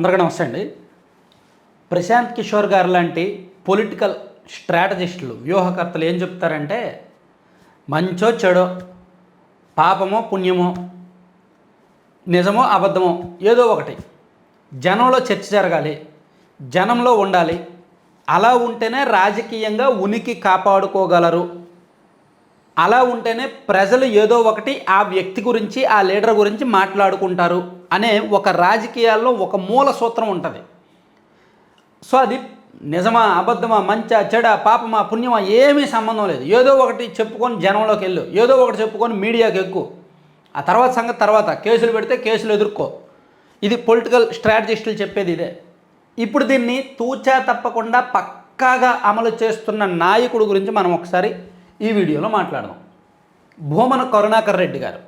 అందరికీ నమస్తే అండి. ప్రశాంత్ కిషోర్ గారు లాంటి పొలిటికల్ స్ట్రాటజిస్టులు వ్యూహకర్తలు ఏం చెప్తారంటే మంచో చెడో పాపమో పుణ్యమో నిజమో అబద్ధమో ఏదో ఒకటి. జనంలో చర్చ జరగాలి జనంలో ఉండాలి. అలా ఉంటేనే రాజకీయంగా ఉనికి కాపాడుకోగలరు. అలా ఉంటేనే ప్రజలు ఏదో ఒకటి ఆ వ్యక్తి గురించి ఆ లీడర్ గురించి మాట్లాడుకుంటారు అనే ఒక రాజకీయాల్లో ఒక మూల సూత్రం ఉంటుంది. సో అది నిజమా అబద్ధమా మంచా చెడ పాపమా పుణ్యమా ఏమీ సంబంధం లేదు. ఏదో ఒకటి చెప్పుకొని జనంలోకి వెళ్ళు ఏదో ఒకటి చెప్పుకొని మీడియాకి ఎక్కువ ఆ తర్వాత సంగతి తర్వాత కేసులు పెడితే కేసులు ఎదుర్కో. ఇది పొలిటికల్ స్ట్రాటజిస్టులు చెప్పేది ఇదే. ఇప్పుడు దీన్ని తూచా తప్పకుండా పక్కాగా అమలు చేస్తున్న నాయకుడు గురించి మనం ఒకసారి ఈ వీడియోలో మాట్లాడదాం. భూమన కరుణాకర్ రెడ్డి గారు.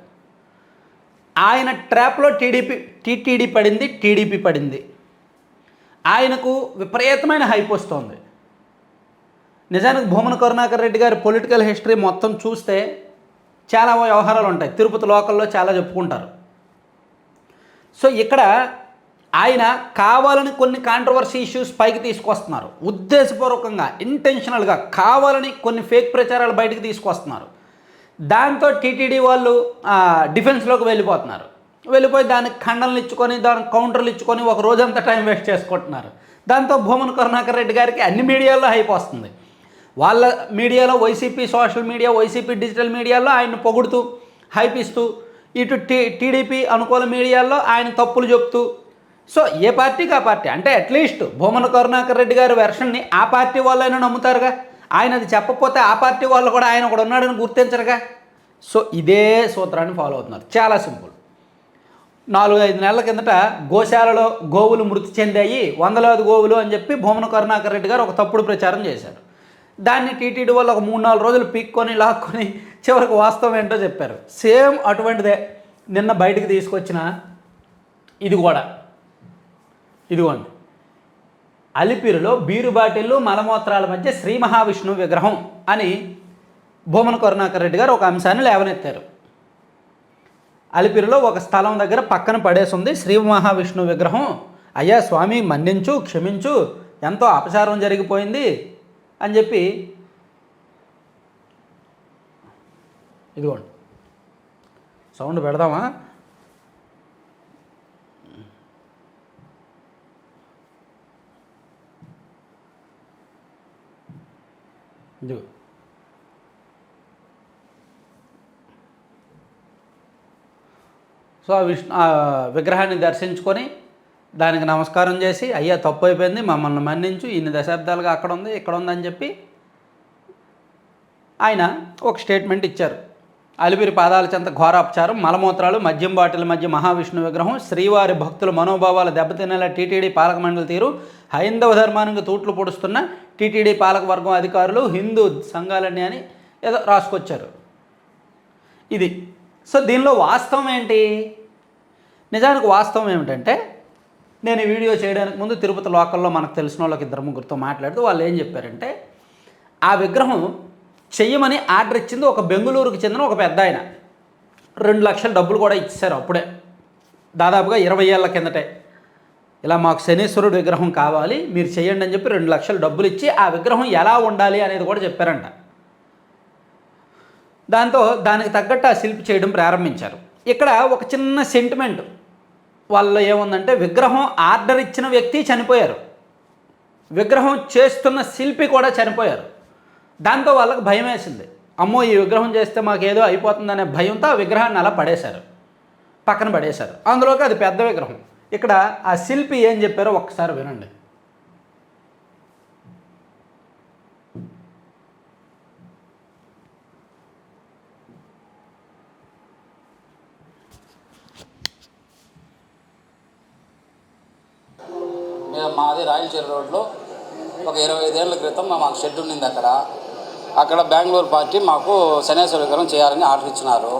ఆయన ట్రాప్లో టీడీపీ టీటీడీ పడింది టీడీపీ పడింది. ఆయనకు విపరీతమైన హైప్ వస్తోంది. నిజానికి భూమన కరుణాకర్ రెడ్డి గారి పొలిటికల్ హిస్టరీ మొత్తం చూస్తే చాలా వ్యవహారాలు ఉంటాయి. తిరుపతి లోకల్లో చాలా చెప్పుకుంటారు. సో ఇక్కడ ఆయన కావాలని కొన్ని కాంట్రవర్సీ ఇష్యూస్ పైకి తీసుకొస్తున్నారు. ఉద్దేశపూర్వకంగా ఇంటెన్షనల్గా కావాలని కొన్ని ఫేక్ ప్రచారాలు బయటకు తీసుకొస్తున్నారు. దాంతో టీటీడీ వాళ్ళు డిఫెన్స్లోకి వెళ్ళిపోతున్నారు. వెళ్ళిపోయి దానికి ఖండనలు ఇచ్చుకొని దానికి కౌంటర్లు ఇచ్చుకొని ఒక రోజంతా టైం వేస్ట్ చేసుకుంటున్నారు. దాంతో భూమన్ కరుణాకర్ రెడ్డి గారికి అన్ని మీడియాల్లో హైప్ వస్తుంది. వాళ్ళ మీడియాలో YCP social media YCP digital మీడియాలో ఆయన పొగుడుతూ హైప్ ఇస్తూ ఇటు టీ టీడీపీ అనుకూల మీడియాల్లో ఆయన తప్పులు చెప్తూ సో ఏ పార్టీకి ఆ పార్టీ? అంటే అట్లీస్ట్ భూమన కరుణాకర్ రెడ్డి గారి వెర్షన్ని ఆ పార్టీ వాళ్ళైనా నమ్ముతారుగా? ఆయన అది చెప్పకపోతే ఆ పార్టీ వాళ్ళు కూడా ఆయన కూడా ఉన్నాడని గుర్తించరుగా? సో ఇదే సూత్రాన్ని ఫాలో అవుతున్నారు. చాలా సింపుల్. నాలుగు ఐదు నెలల కిందట గోశాలలో గోవులు మృతి చెందాయి వందలాది గోవులు అని చెప్పి భూమన కరుణాకర్ రెడ్డి గారు ఒక తప్పుడు ప్రచారం చేశారు. దాన్ని టీటీడీ వాళ్ళు ఒక మూడు నాలుగు రోజులు పీక్కొని లాక్కొని చివరికి వాస్తవం ఏంటో చెప్పారు. సేమ్ అటువంటిదే నిన్న బయటికి తీసుకొచ్చిన ఇది కూడా. ఇదిగోండి. అలిపిరిలో బీరు బాటిళ్ళు మలమూత్రాల మధ్య శ్రీ మహావిష్ణువు విగ్రహం అని భూమన కరుణాకర్ రెడ్డి గారు ఒక అంశాన్ని లేవనెత్తారు. అలిపిరిలో ఒక స్థలం దగ్గర పక్కన పడేసి ఉంది శ్రీ మహావిష్ణువు విగ్రహం. అయ్యా స్వామి మన్నించు క్షమించు ఎంతో అపచారం జరిగిపోయింది అని చెప్పి ఇదిగోండి. సౌండ్ పెడదామా? ఇదిగో. సో ఆ విష్ణు ఆ విగ్రహాన్ని దర్శించుకొని దానికి నమస్కారం చేసి అయ్యా తప్పు అయిపోయింది మమ్మల్ని మన్నించు ఇన్ని దశాబ్దాలుగా అక్కడ ఉంది ఇక్కడ ఉందని చెప్పి ఆయన ఒక స్టేట్మెంట్ ఇచ్చారు. అలిపిరి పాదాల చెంత ఘోరాపచారం మలమూత్రాలు మద్యం బాటిల్ మధ్య మహావిష్ణు విగ్రహం శ్రీవారి భక్తుల మనోభావాలు దెబ్బతినేలా టీటీడీ పాలక మండలి తీరు హైందవ ధర్మానికి తూట్లు పొడుస్తున్న టీటీడీ పాలకవర్గం అధికారులు హిందూ సంఘాలన్నీ అని ఏదో రాసుకొచ్చారు. ఇది. సో దీనిలో వాస్తవం ఏంటి? నిజానికి వాస్తవం ఏమిటంటే నేను ఈ వీడియో చేయడానికి ముందు తిరుపతి లోకల్లో మనకు తెలిసిన వాళ్ళకి ఇద్దరు ముగ్గురితో మాట్లాడుతూ వాళ్ళు ఏం చెప్పారంటే ఆ విగ్రహం చెయ్యమని ఆర్డర్ ఇచ్చింది ఒక బెంగళూరుకి చెందిన ఒక పెద్ద ఆయన. రెండు లక్షల డబ్బులు కూడా ఇచ్చారు అప్పుడే. దాదాపుగా ఇరవై ఏళ్ళ కిందటే. ఇలా మాకు శనీశ్వరుడు విగ్రహం కావాలి మీరు చేయండి అని చెప్పి రెండు లక్షలు డబ్బులు ఇచ్చి ఆ విగ్రహం ఎలా ఉండాలి అనేది కూడా చెప్పారంట. దాంతో దానికి తగ్గట్టు ఆ శిల్పి చేయడం ప్రారంభించారు. ఇక్కడ ఒక చిన్న సెంటిమెంట్ వాళ్ళ ఏముందంటే విగ్రహం ఆర్డర్ ఇచ్చిన వ్యక్తి చనిపోయారు. విగ్రహం చేస్తున్న శిల్పి కూడా చనిపోయారు. దాంతో వాళ్ళకి భయం వేసింది. అమ్మో ఈ విగ్రహం చేస్తే మాకు ఏదో అయిపోతుందనే భయంతో ఆ విగ్రహాన్ని అలా పడేశారు. పక్కన పడేశారు. అందులోకి అది పెద్ద విగ్రహం. ఇక్కడ ఆ శిల్పి ఏం చెప్పారో ఒక్కసారి వినండి. మేము మాది రాయలచేరు రోడ్లో ఒక ఇరవై ఐదేళ్ళ క్రితం మాకు షెడ్ ఉండింది అక్కడ. అక్కడ బెంగళూరు పార్టీ మాకు శనేశ్వర విగ్రహం చేయాలని ఆర్డర్ ఇచ్చినారు.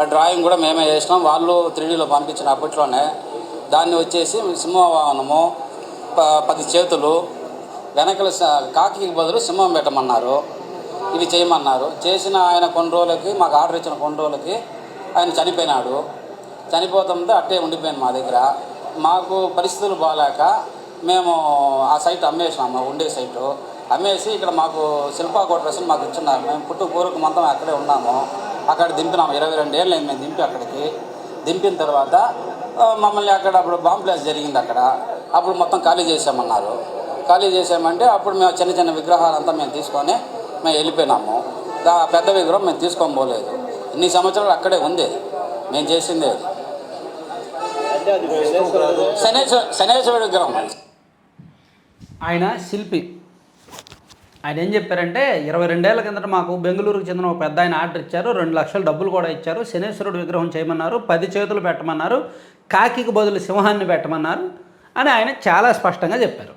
ఆ డ్రాయింగ్ కూడా మేమే చేసినాం. వాళ్ళు త్రీడీలో పంపించిన అప్పట్లోనే. దాన్ని వచ్చేసి సింహవాహనము ప- పది చేతులు వెనకల కాకి బదులు సింహం పెట్టమన్నారు. ఇవి చేయమన్నారు. చేసిన ఆయన కొన్ని రోజులకి మాకు ఆర్డర్ ఇచ్చిన కొన్ని రోజులకి ఆయన చనిపోయినాడు. చనిపోతుంటే అట్టే ఉండిపోయాను మా దగ్గర. మాకు పరిస్థితులు బాగాలేక మేము ఆ సైట్ అమ్మేసినాము ఉండే సైటు. అమ్మేసి ఇక్కడ మాకు శిల్పా కోట్రస్ని మాకు ఇచ్చున్నారు. మేము పుట్టు మొత్తం అక్కడే ఉన్నాము. అక్కడ దింపినాము. ఇరవై రెండు ఏళ్ళు మేము దింపి అక్కడికి. దింపిన తర్వాత మమ్మల్ని అక్కడ అప్పుడు బాంబ్ బ్లాస్ట్ జరిగింది అక్కడ. అప్పుడు మొత్తం ఖాళీ చేసామన్నారు ఖాళీ చేసామంటే అప్పుడు మేము చిన్న చిన్న విగ్రహాలంతా మేము తీసుకొని మేము వెళ్ళిపోయినాము. దా పెద్ద విగ్రహం మేము తీసుకొని పోలేదు. ఇన్ని సంవత్సరాలు అక్కడే ఉంది. మేము చేసిందే శనేశ్వర శనేశ్వరుడి విగ్రహం ఆయన శిల్పి. ఆయన ఏం చెప్పారంటే ఇరవై రెండేళ్ళ కిందట మాకు బెంగళూరుకు చెందిన ఒక పెద్ద ఆయన ఆర్డర్ ఇచ్చారు. రెండు లక్షల డబ్బులు కూడా ఇచ్చారు. శనేశ్వరుడు విగ్రహం చేయమన్నారు. పది చేతులు పెట్టమన్నారు. కాకికి బదులు సింహాన్ని పెట్టమన్నారు అని ఆయన చాలా స్పష్టంగా చెప్పారు.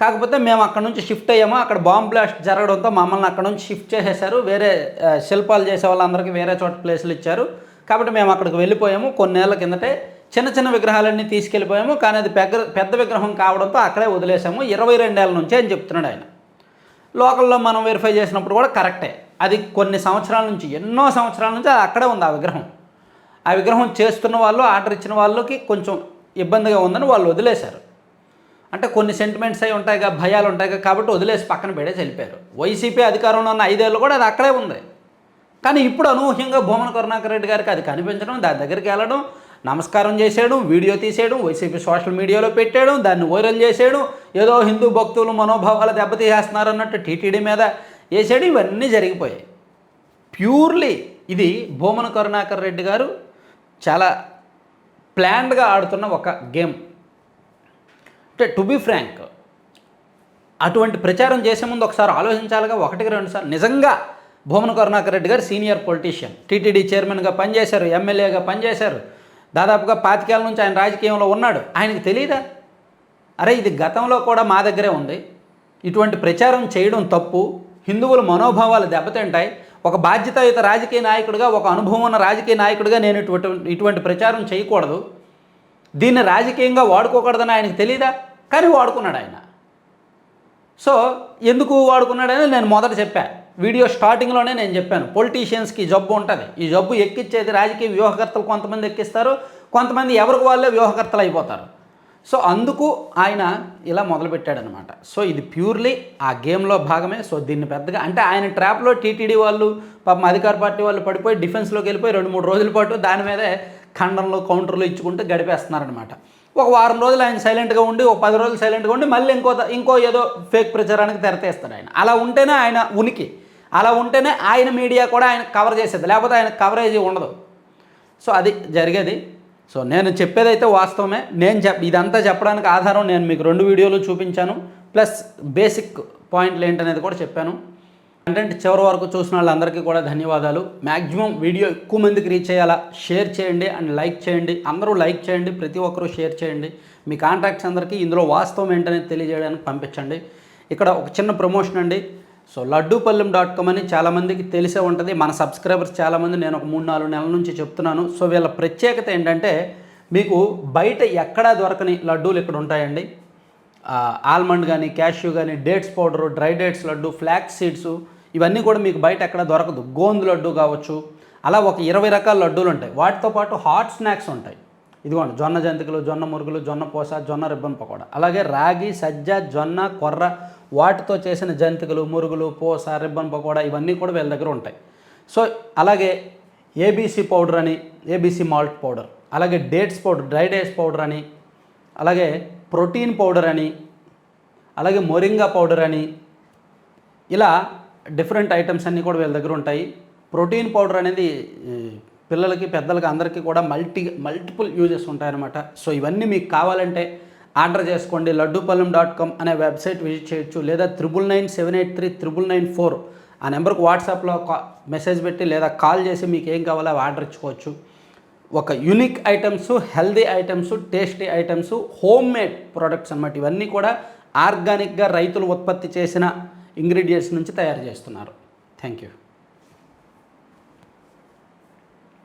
కాకపోతే మేము అక్కడ నుంచి షిఫ్ట్ అయ్యాము. అక్కడ బాంబ్ బ్లాస్ట్ జరగడంతో మమ్మల్ని అక్కడ నుంచి షిఫ్ట్ చేసేశారు. వేరే శిల్పాలు చేసే వాళ్ళందరికీ వేరే చోట ప్లేసులు ఇచ్చారు. కాబట్టి మేము అక్కడికి వెళ్ళిపోయాము. కొన్నేళ్ళ కిందటే చిన్న చిన్న విగ్రహాలన్నీ తీసుకెళ్ళిపోయాము. కానీ అది పెద్ద పెద్ద విగ్రహం కావడంతో అక్కడే వదిలేసాము. ఇరవై రెండేళ్ళ నుంచే అని చెప్తున్నాడు ఆయన. లోకల్లో మనం వెరిఫై చేసినప్పుడు కూడా కరెక్టే అది కొన్ని సంవత్సరాల నుంచి ఎన్నో సంవత్సరాల నుంచి అది అక్కడే ఉంది ఆ విగ్రహం. ఆ విగ్రహం చేస్తున్న వాళ్ళు ఆర్డర్ ఇచ్చిన వాళ్ళకి కొంచెం ఇబ్బందిగా ఉందని వాళ్ళు వదిలేశారు. అంటే కొన్ని సెంటిమెంట్స్ అయి ఉంటాయిగా భయాలు ఉంటాయిగా కాబట్టి వదిలేసి పక్కన పెడేసి వెళ్ళిపోయారు వైసీపీ అధికారంలో ఉన్న ఐదేళ్ళు కూడా అది అక్కడే ఉంది. కానీ ఇప్పుడు అనూహ్యంగా భూమన కరుణాకర్ రెడ్డి గారికి అది కనిపించడం దాని దగ్గరికి వెళ్ళడం నమస్కారం చేసేయడం వీడియో తీసేయడం వైసీపీ సోషల్ మీడియాలో పెట్టేయడం దాన్ని వైరల్ చేసేయడం ఏదో హిందూ భక్తులు మనోభావాలు దెబ్బతీసేస్తున్నారు అన్నట్టు టీటీడీ మీద వేసేయడం ఇవన్నీ జరిగిపోయాయి. ప్యూర్లీ ఇది భూమన కరుణాకర్ రెడ్డి గారు చాలా ప్లాన్డ్గా ఆడుతున్న ఒక గేమ్. అంటే టు బి ఫ్రాంక్ అటువంటి ప్రచారం చేసే ముందు ఒకసారి ఆలోచించాలిగా ఒకటికి రెండు సార్లు. నిజంగా భూమన కరుణాకర్ రెడ్డి గారు సీనియర్ పొలిటీషియన్. టీటీడీ చైర్మన్గా పనిచేశారు ఎమ్మెల్యేగా పనిచేశారు. దాదాపుగా పాతికేళ్ళ నుంచి ఆయన రాజకీయంలో ఉన్నాడు. ఆయనకు తెలియదా అరే ఇది గతంలో కూడా మా దగ్గరే ఉంది. ఇటువంటి ప్రచారం చేయడం తప్పు. హిందువుల మనోభావాలు దెబ్బతింటాయి. ఒక బాధ్యతాయుత రాజకీయ నాయకుడిగా ఒక అనుభవం ఉన్న రాజకీయ నాయకుడిగా నేను ఇటువంటి ఇటువంటి ప్రచారం చేయకూడదు. దీన్ని రాజకీయంగా వాడుకోకూడదని ఆయనకు తెలియదా కానీ వాడుకున్నాడు ఆయన. సో ఎందుకు వాడుకున్నాడని నేను మొదట చెప్పా. వీడియో స్టార్టింగ్లోనే నేను చెప్పాను పొలిటీషియన్స్కి జబ్బు ఉంటుంది. ఈ జబ్బు ఎక్కిచ్చేది రాజకీయ వ్యూహకర్తలు కొంతమంది ఎక్కిస్తారు కొంతమంది ఎవరికి వాళ్ళే వ్యూహకర్తలు అయిపోతారు. సో అందుకు ఆయన ఇలా మొదలుపెట్టాడనమాట. సో ఇది ప్యూర్లీ ఆ గేమ్లో భాగమే. సో దీన్ని పెద్దగా అంటే ఆయన ట్రాప్లో టీటీడీ వాళ్ళు పాపం అధికార పార్టీ వాళ్ళు పడిపోయి డిఫెన్స్లోకి వెళ్ళిపోయి రెండు మూడు రోజుల పాటు దాని మీదే ఖండనలు కౌంటర్లు ఇచ్చుకుంటూ గడిపేస్తున్నారనమాట. ఒక వారం రోజులు ఆయన సైలెంట్గా ఉండి ఒక పది రోజులు సైలెంట్గా ఉండి మళ్ళీ ఇంకో ఇంకో ఏదో ఫేక్ ప్రచారానికి తెరతేస్తాడు ఆయన. అలా ఉంటేనే ఆయన ఉనికి. అలా ఉంటేనే ఆయన మీడియా కూడా ఆయన కవర్ చేసేది. లేకపోతే ఆయన కవరేజ్ ఉండదు. సో అది జరిగేది. సో నేను చెప్పేదైతే వాస్తవమే. నేను చెప్ ఇదంతా చెప్పడానికి ఆధారం నేను మీకు రెండు వీడియోలు చూపించాను. ప్లస్ బేసిక్ పాయింట్లు ఏంటనేది కూడా చెప్పాను. కంటెంట్ చివరి వరకు చూసిన వాళ్ళందరికీ కూడా ధన్యవాదాలు. మ్యాక్సిమం వీడియో ఎక్కువ మందికి రీచ్ అయ్యేలా షేర్ చేయండి అండ్ లైక్ చేయండి. అందరూ లైక్ చేయండి. ప్రతి ఒక్కరూ షేర్ చేయండి. మీ కాంటాక్ట్స్ అందరికీ ఇందులో వాస్తవం ఏంటనేది తెలియజేయడానికి పంపించండి. ఇక్కడ ఒక చిన్న ప్రమోషన్ అండి. సో లడ్డూపల్లెం డాట్ కామ్ అని చాలామందికి తెలిసే ఉంటుంది. మన సబ్స్క్రైబర్స్ చాలామంది నేను ఒక మూడు నాలుగు నెలల నుంచి చెప్తున్నాను. సో వీళ్ళ ప్రత్యేకత ఏంటంటే మీకు బయట ఎక్కడా దొరకని లడ్డూలు ఇక్కడ ఉంటాయండి. ఆల్మండ్ కానీ క్యాష్యూ కానీ dates powder dry dates laddu flax seeds ఇవన్నీ కూడా మీకు బయట ఎక్కడ దొరకదు. గోందు లడ్డు కావచ్చు అలా ఒక ఇరవై రకాల లడ్డూలు ఉంటాయి. వాటితో పాటు హాట్ స్నాక్స్ ఉంటాయి. ఇదిగోండి జొన్న జంతికలు జొన్న మురుగులు జొన్న పోస జొన్న రిబ్బన్ పకోడా. అలాగే రాగి సజ్జ జొన్న కొర్ర వాటితో చేసిన జంతికలు మురుగులు పూస రిబ్బన్ పకోడా ఇవన్నీ కూడా వీళ్ళ దగ్గర ఉంటాయి. సో అలాగే ఏబీసీ పౌడర్ అని ఏబీసీ మాల్ట్ పౌడర్ అలాగే dates powder dry dates powder అని అలాగే ప్రోటీన్ పౌడర్ అని అలాగే మొరింగా పౌడర్ అని ఇలా డిఫరెంట్ ఐటమ్స్ అన్నీ కూడా వీళ్ళ దగ్గర ఉంటాయి. ప్రోటీన్ పౌడర్ అనేది పిల్లలకి పెద్దలకి అందరికీ కూడా మల్టీ మల్టిపుల్ యూజెస్ ఉంటాయన్నమాట. సో ఇవన్నీ మీకు కావాలంటే ఆర్డర్ చేసుకోండి. లడ్డూపల్లెం డాట్ కామ్ అనే వెబ్సైట్ విజిట్ చేయొచ్చు. లేదా triple nine seven eight three triple nine four ఆ నెంబర్కి వాట్సాప్లో కా మెసేజ్ పెట్టి లేదా కాల్ చేసి మీకు ఏం కావాలో అవి ఆర్డర్ ఇచ్చుకోవచ్చు. ఒక unique items healthy items tasty items home made products అన్నమాట. ఇవన్నీ కూడా ఆర్గానిక్గా రైతులు ఉత్పత్తి చేసిన ఇంగ్రీడియంట్స్ నుంచి తయారు చేస్తున్నారు. Thank you